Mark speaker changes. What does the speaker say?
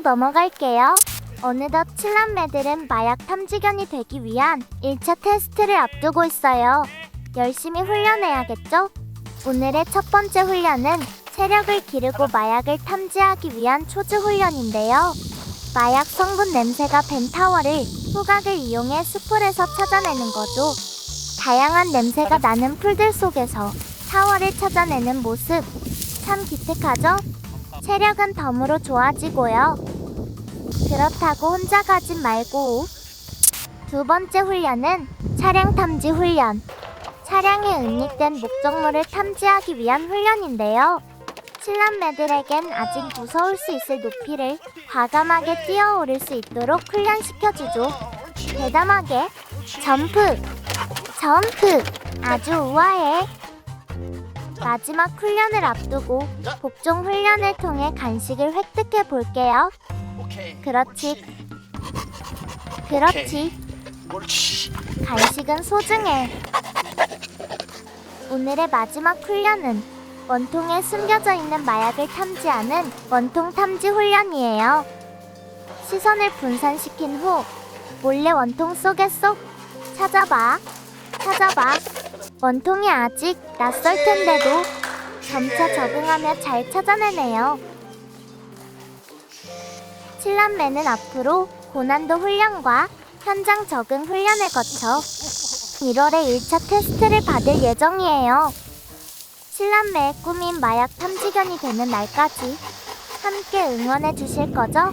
Speaker 1: 2차로 넘어갈게요. 어느덧 칠남매들은 마약 탐지견이 되기 위한 1차 테스트를 앞두고 있어요. 열심히 훈련해야겠죠? 오늘의 첫 번째 훈련은 체력을 기르고 마약을 탐지하기 위한 초주 훈련인데요. 마약 성분 냄새가 밴 타워를 후각을 이용해 수풀에서 찾아내는 거죠. 다양한 냄새가 나는 풀들 속에서 타워를 찾아내는 모습 참 기특하죠? 체력은 덤으로 좋아지고요. 그렇다고 혼자 가진 말고 두 번째 훈련은 차량 탐지 훈련. 차량에 은닉된 목적물을 탐지하기 위한 훈련인데요. 칠남매들에겐 아직 무서울 수 있을 높이를 과감하게 뛰어오를 수 있도록 훈련시켜주죠. 대담하게 점프, 점프, 아주 우아해. 마지막 훈련을 앞두고 복종 훈련을 통해 간식을 획득해 볼게요.
Speaker 2: 오케이.
Speaker 1: 그렇지, 그렇지.
Speaker 2: 옳지.
Speaker 1: 간식은 소중해. 오늘의 마지막 훈련은 원통에 숨겨져 있는 마약을 탐지하는 원통 탐지 훈련이에요. 시선을 분산시킨 후 몰래 원통 속에 쏙 찾아봐. 찾아봐. 원통이 아직 낯설 텐데도 점차 적응하며 잘 찾아내네요. 칠남매는 앞으로 고난도 훈련과 현장 적응 훈련을 거쳐 1월에 1차 테스트를 받을 예정이에요. 칠남매의 꿈인 마약 탐지견이 되는 날까지 함께 응원해 주실 거죠?